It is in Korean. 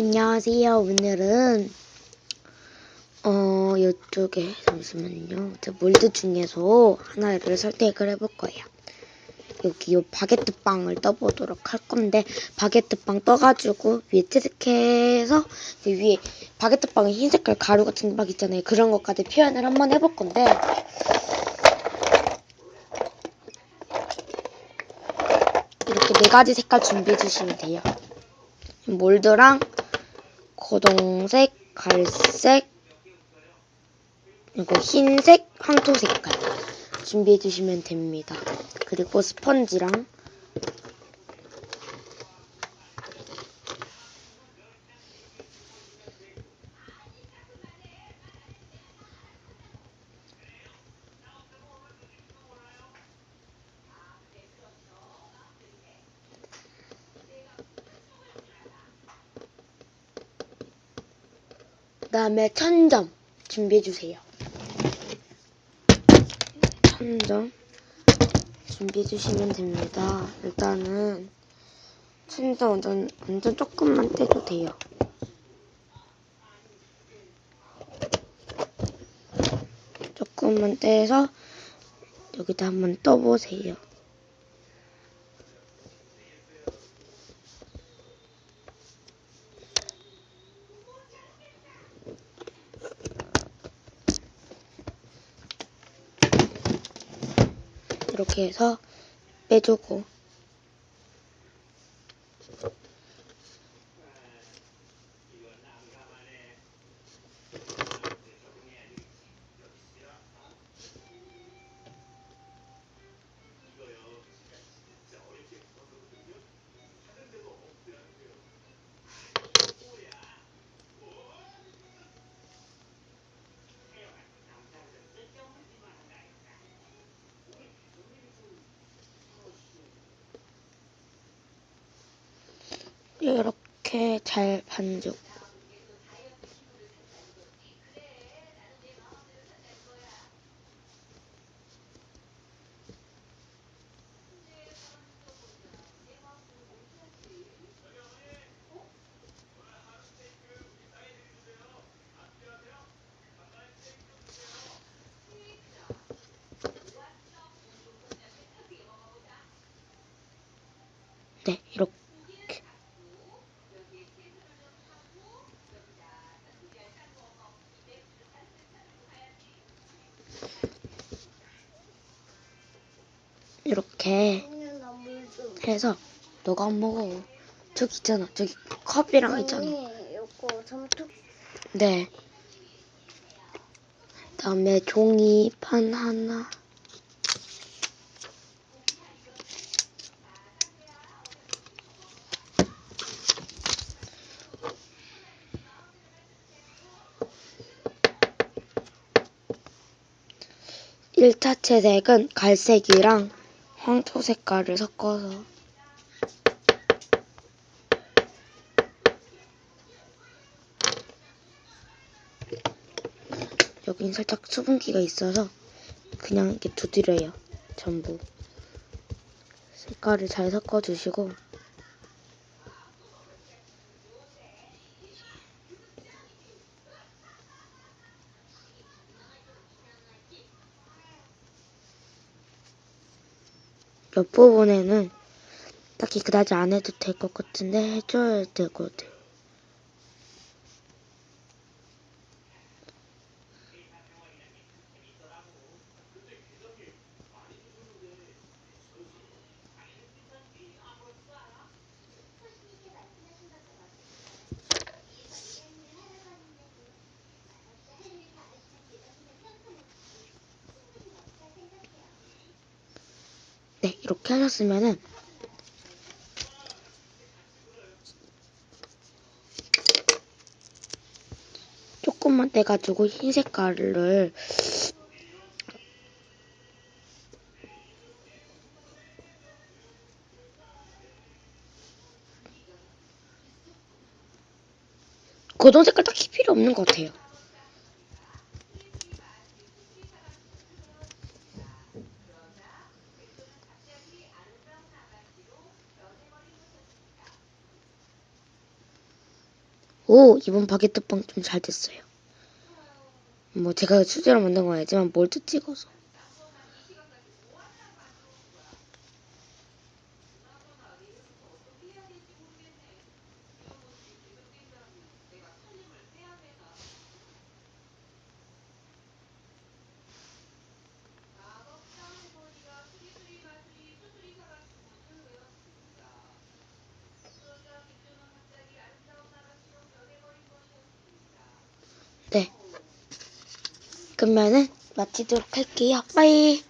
안녕하세요. 오늘은 어 이쪽에 잠시만요. 저 몰드 중에서 하나를 선택을 해볼 거예요. 여기 요 바게트 빵을 떠보도록 할 건데 바게트 빵 떠가지고 위에 채색해서 그 위에 바게트 빵에 흰 색깔 가루 같은 게막 있잖아요. 그런 것까지 표현을 한번 해볼 건데 이렇게 네 가지 색깔 준비해 주시면 돼요. 몰드랑 고동색, 갈색, 그리고 흰색, 황토 색깔 준비해 주시면 됩니다. 그리고 스펀지랑 다음에 천점 준비해 주세요. 천점 준비해 주시면 됩니다. 일단은 천점 완전 완전 조금만 떼도 돼요. 조금만 떼서 여기다 한번 떠보세요. 이렇게 해서 빼주고 이렇게 잘 반죽. 네, 이렇게. 이렇게 해서 너가 안 먹어. 저기 있잖아. 저기 컵이랑 있잖아. 네. 그다음에 종이판 하나. 일차 채색은 갈색이랑 황토 색깔을 섞어서 여긴 살짝 수분기가 있어서 그냥 이렇게 두드려요. 전부. 색깔을 잘 섞어주시고 옆부분에는 딱히 그다지 안 해도 될 것 같은데 해줘야 같 네, 이렇게 하셨으면은 조금만 떼가지고 흰 색깔을 고동 색깔 딱히 필요 없는 것 같아요. 오, 이번 바게트빵 좀 잘 됐어요. 뭐 제가 수제로 만든 건 아니지만 몰드 찍어서. 그러면은 마치도록 할게요. 빠이.